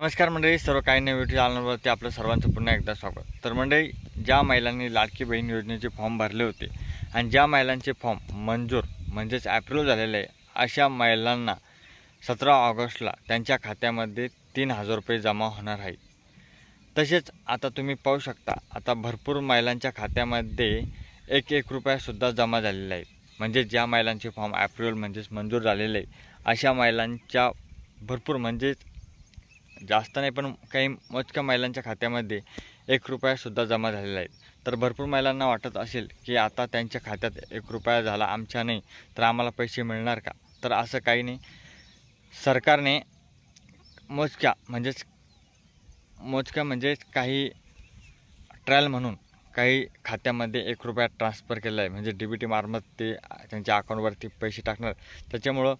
नमस्कार मंडळी सर्व काही नवीन युट्यूब चॅनलवरती आपलं सर्वांचं पुन्हा एकदा स्वागत. तर मंडळी ज्या महिलांनी लाडकी बहीण योजनेचे फॉर्म भरले होते आणि ज्या महिलांचे फॉर्म मंजूर म्हणजेच ॲप्रिल झालेले आहे अशा महिलांना सतरा ऑगस्टला त्यांच्या खात्यामध्ये तीन हजार रुपये जमा होणार आहे तसेच आता तुम्ही पाहू शकता आता भरपूर महिलांच्या खात्यामध्ये एक एक रुपयासुद्धा जमा झालेला आहे. म्हणजे ज्या महिलांचे फॉर्म ॲप्रुव्हल म्हणजेच मंजूर झालेले आहे अशा महिलांच्या भरपूर म्हणजेच जास्त नाही पण काही मोजक्या महिलांच्या खात्यामध्ये एक रुपयासुद्धा जमा झालेला आहे. तर भरपूर महिलांना वाटत असेल की आता त्यांच्या खात्यात एक रुपया झाला आमच्या नाही तर आम्हाला पैसे मिळणार का? तर असं काही नाही. सरकारने मोजक्या म्हणजेच मोजक्या म्हणजेच काही ट्रायल म्हणून काही खात्यामध्ये एक रुपया ट्रान्सफर केला आहे. म्हणजे डी बी टी मार्फत ते त्यांच्या अकाउंटवरती पैसे टाकणार. त्याच्यामुळं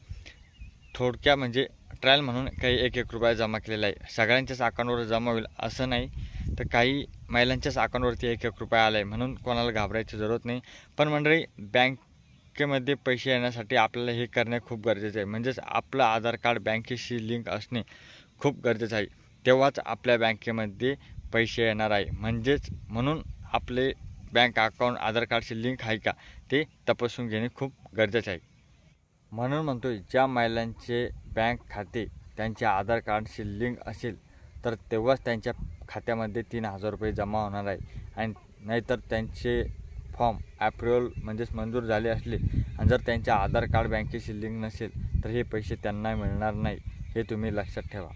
थोडक्या म्हणजे ट्रायल म्हणून काही एक एक रुपया जमा केलेला आहे. सगळ्यांच्याच अकाउंटवर जमा होईल असं नाही तर काही महिलांच्याच अकाउंटवरती एक एक रुपया आला आहे म्हणून कोणाला घाबरायची जरूरत नाही. पण मंडळी बँकेमध्ये पैसे येण्यासाठी आपल्याला हे करणे खूप गरजेचं आहे. म्हणजेच आपलं आधार कार्ड बँकेशी लिंक असणे खूप गरजेचं आहे. तेव्हाच आपल्या बँकेमध्ये पैसे येणार आहे. म्हणजेच म्हणून आपले बँक अकाउंट आधार कार्डशी लिंक आहे का ते तपासून घेणे खूप गरजेचं आहे. म्हणून म्हणतोय ज्या महिलांचे बँक खाते त्यांचे आधार कार्डशी लिंक असेल तर तेव्हाच त्यांच्या खात्यामध्ये तीन हजार रुपये जमा होणार आहे. आणि नाहीतर त्यांचे फॉर्म ॲप्रुव्हल म्हणजेच मंजूर झाले असले आणि जर त्यांच्या आधार कार्ड बँकेशी लिंक नसेल तर हे पैसे त्यांना मिळणार नाही हे तुम्ही लक्षात ठेवा.